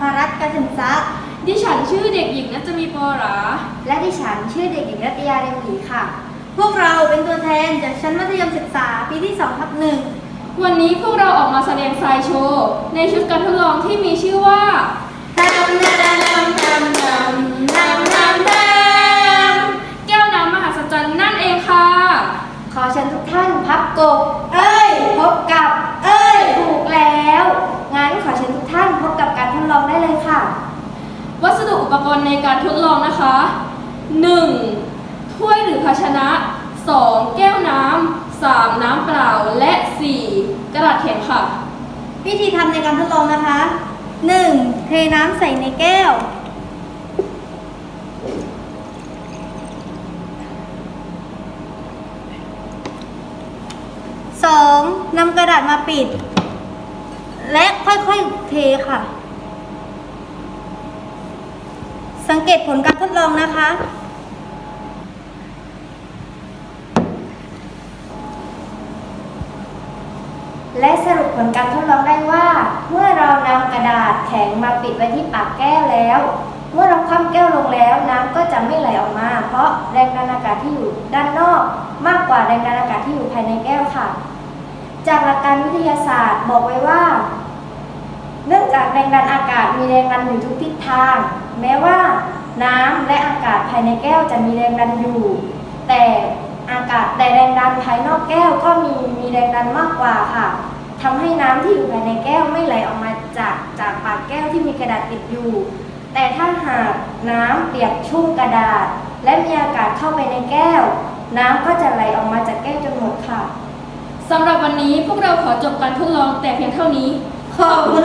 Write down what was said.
ภรัตน์กสินทรัพย์ดิฉันชื่อเด็กหญิงนัจมีปอหราและดิฉันชื่อเด็กหญิงรัตยาเรมหลีค่ะ พวกเราเป็นตัวแทนจากชั้นมัธยมศึกษาปีที่2ทับหนึ่งวันนี้พวกเราออกมาแสดงไซโชว์ในชุดการทดลองที่มีชื่อว่านำนำนำนำนำนำนำนแก้วน้ำมหัศจรรย์นั่นเองค่ะำขอเชิญทุกท่านพับกบเอ้ย พบกับ เอ้ย ถูกแล้ว งั้นขอเชิญทุกท่านพบกับการทดลองได้เลยค่ะ วัสดุอุป กรณ์ในการทดลองนะคะ 1. ถ้วยหรือภาชนะ 2. แก้วน้ำ 3. น้ำเปล่า และ 4. กระดาษแข็งค่ะ วิธีทำในการทดลองนะคะ 1. เทน้ำใส่ในแก้ว 2. นำกระดาษมาปิด และค่อยๆเทค่ะ สังเกตผลการทดลองนะคะ และสรุปผลการทดลองได้ว่า เมื่อเรานำกระดาษแข็งมาปิดไว้ที่ปากแก้วแล้ว เมื่อเราคว่ำแก้วลงแล้วน้ำก็จะไม่ไหลออกมา เพราะแรงดันอากาศที่อยู่ด้านนอก มากกว่าแรงดันอากาศที่อยู่ภายในแก้วค่ะ จากหลักการวิทยาศาสตร์บอกไว้ว่า แรงดันอากาศมีแรงดันอยู่ทุกทิศทาง แม้ว่าน้ำและอากาศภายในแก้วจะมีแรงดันอยู่ แต่อากาศแต่แรงดันภายนอกแก้วก็มีมีแรงดันมากกว่าค่ะทำให้น้ำที่อยู่ภายในแก้วไม่ไหลออกมาจากจากปากแก้วที่มีกระดาษติดอยู่ แต่ถ้าหากน้ำเปียกชุ่มกระดาษ และมีอากาศเข้าไปในแก้ว น้ำก็จะไหลออกมาจากแก้วจนหมดค่ะสำหรับวันนี้พวกเราขอจบการทดลองแต่เพียงเท่านี้ ขอบคุณ